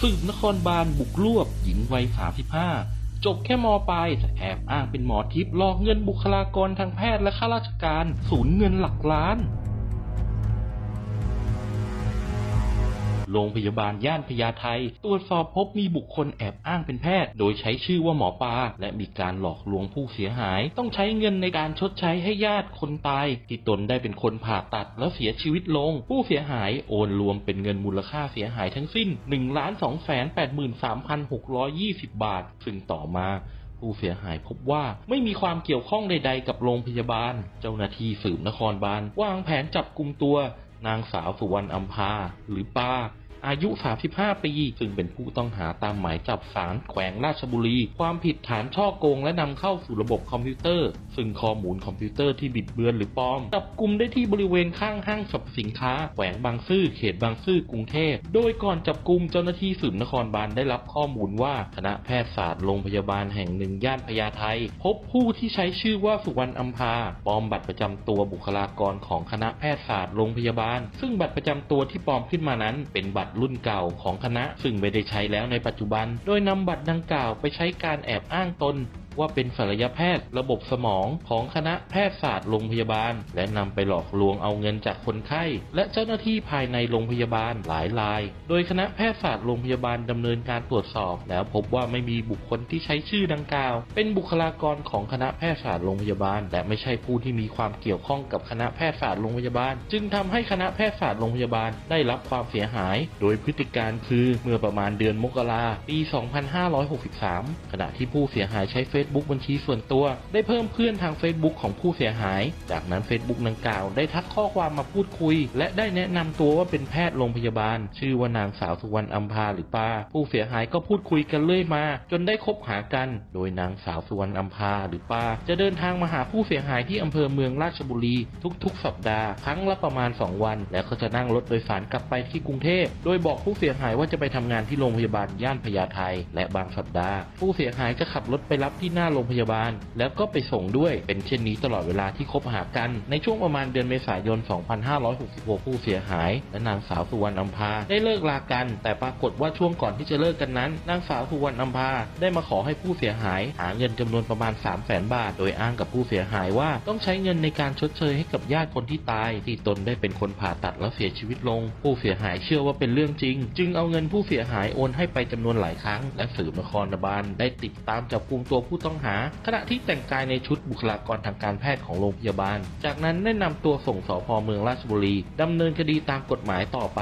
สืบนครบาลบุกรวบหญิงวัย 35 จบแค่มปลายแต่แอบอ้างเป็นหมอทิพย์หลอกเงินบุคลากรทางแพทย์และข้าราชการสูญเงินหลักล้าน โรงพยาบาลย่านพญาไทตรวจสอบพบมีบุคคลแอบอ้างเป็นแพทย์ โดยใช้ชื่อว่าหมอปลาและมีการหลอกลวงผู้เสียหาย ต้องใช้เงินในการชดใช้ให้ญาติคนตาย ที่ตนได้เป็นคนผ่าตัดแล้วเสียชีวิตลง ผู้เสียหายโอนรวมเป็นเงินมูลค่าเสียหายทั้งสิ้น 1 2 8 3 6 2 0 บาท ซึ่งต่อมาผู้เสียหายพบว่าไม่มีความเกี่ยวข้องใด ๆ กับโรงพยาบาล เจ้าหน้าที่สืบนครบาลวางแผนจับกลุ่มตัว นางสาวสุวรรณอัมพาหรือป้า อายุ 35 ปี ซึ่งเป็นผู้ต้องหาตามหมายจับศาลแขวงราชบุรี ความผิดฐานช่อโกงและนำเข้าสู่ระบบคอมพิวเตอร์ ซึ่งข้อมูลคอมพิวเตอร์ที่บิดเบือนหรือปลอม จับกลุ่มได้ที่บริเวณข้างห้างสรรพสินค้าแขวงบางซื่อเขตบางซื่อกรุงเทพ โดยก่อนจับกลุ่มเจ้าหน้าที่สืบนครบาลได้รับข้อมูลว่าคณะแพทยศาสตร์โรงพยาบาลแห่งหนึ่งย่านพญาไทพบผู้ที่ใช้ชื่อว่าสุวรรณอัมพาปลอมบัตรประจำตัวบุคลากรของคณะแพทยศาสตร์โรงพยาบาล ซึ่งบัตรประจำตัวที่ปลอมขึ้นมานั้นเป็นบัตรรุ่นเก่าของคณะซึ่งไม่ได้ใช้แล้วในปัจจุบัน โดยนำบัตรดังกล่าวไปใช้การแอบอ้างตน ว่าเป็นศัลยแพทย์ระบบสมองของคณะแพทยศาสตร์โรงพยาบาล และนำไปหลอกลวงเอาเงินจากคนไข้ และเจ้าหน้าที่ภายในโรงพยาบาลหลายราย โดยคณะแพทยศาสตร์โรงพยาบาลดำเนินการตรวจสอบ แล้วพบว่าไม่มีบุคคลที่ใช้ชื่อดังกล่าว เป็นบุคลากรของคณะแพทยศาสตร์โรงพยาบาล และไม่ใช่ผู้ที่มีความเกี่ยวข้องกับคณะแพทยศาสตร์โรงพยาบาล จึงทำให้คณะแพทยศาสตร์โรงพยาบาลได้รับความเสียหาย โดยพฤติการคือเมื่อประมาณเดือนมกราปี 2563 ขณะที่ผู้เสียหายใช้เฟซ Facebook บัญชีส่วนตัว ได้เพิ่มเพื่อนทาง Facebook ของผู้เสียหาย จากนั้น Facebook ดังกล่าวได้ทักข้อความมาพูดคุย และได้แนะนำตัวว่าเป็นแพทย์โรงพยาบาล ชื่อว่านางสาวสุวรรณอัมพาหรือป้า ผู้เสียหายก็พูดคุยกันเรื่อยมา จนได้คบหากัน โดยนางสาวสุวรรณอัมพาหรือป้า จะเดินทางมาหาผู้เสียหายที่อำเภอเมืองราชบุรี ทุกๆ สัปดาห์ครั้งละประมาณ 2 วัน แล้วก็จะนั่งรถโดยสารกลับไปที่กรุงเทพโดยบอกผู้เสียหายว่าจะไปทำงานที่โรงพยาบาลย่านพญาไทและบางสัปดาห์ ผู้เสียหายจะขับรถไปรับที่หน้าโรงพยาบาล แล้วก็ไปส่งด้วยเป็นเช่นนี้ตลอดเวลาที่คบหากัน ในช่วงประมาณเดือนเมษายน 2566 ผู้เสียหาย และนางสาวสุวรรณอัมพาได้เลิกลากัน แต่ปรากฏว่าช่วงก่อนที่จะเลิกกันนั้น นางสาวสุวรรณอัมพาได้มาขอให้ผู้เสียหาย หาเงินจำนวนประมาณ 3 0 0แสนบาท โดยอ้างกับผู้เสียหายว่าต้องใช้เงินในการชดเชยให้กับญาติคนที่ตาย ที่ตนได้เป็นคนผ่าตัดแล้วเสียชีวิตลง ผู้เสียหายเชื่อว่าเป็นเรื่องจริง จึงเอาเงินผู้เสียหายโอนให้ไปจำนวนหลายครั้ง และสืบนครบาลได้ติดตามจับกลุ่มตัวผู้ผู้ต้องหา ขณะที่แต่งกายในชุดบุคลากรทางการแพทย์ของโรงพยาบาล จากนั้นได้นำตัวส่งสพเมืองราชบุรีดำเนินคดีตามกฎหมายต่อไป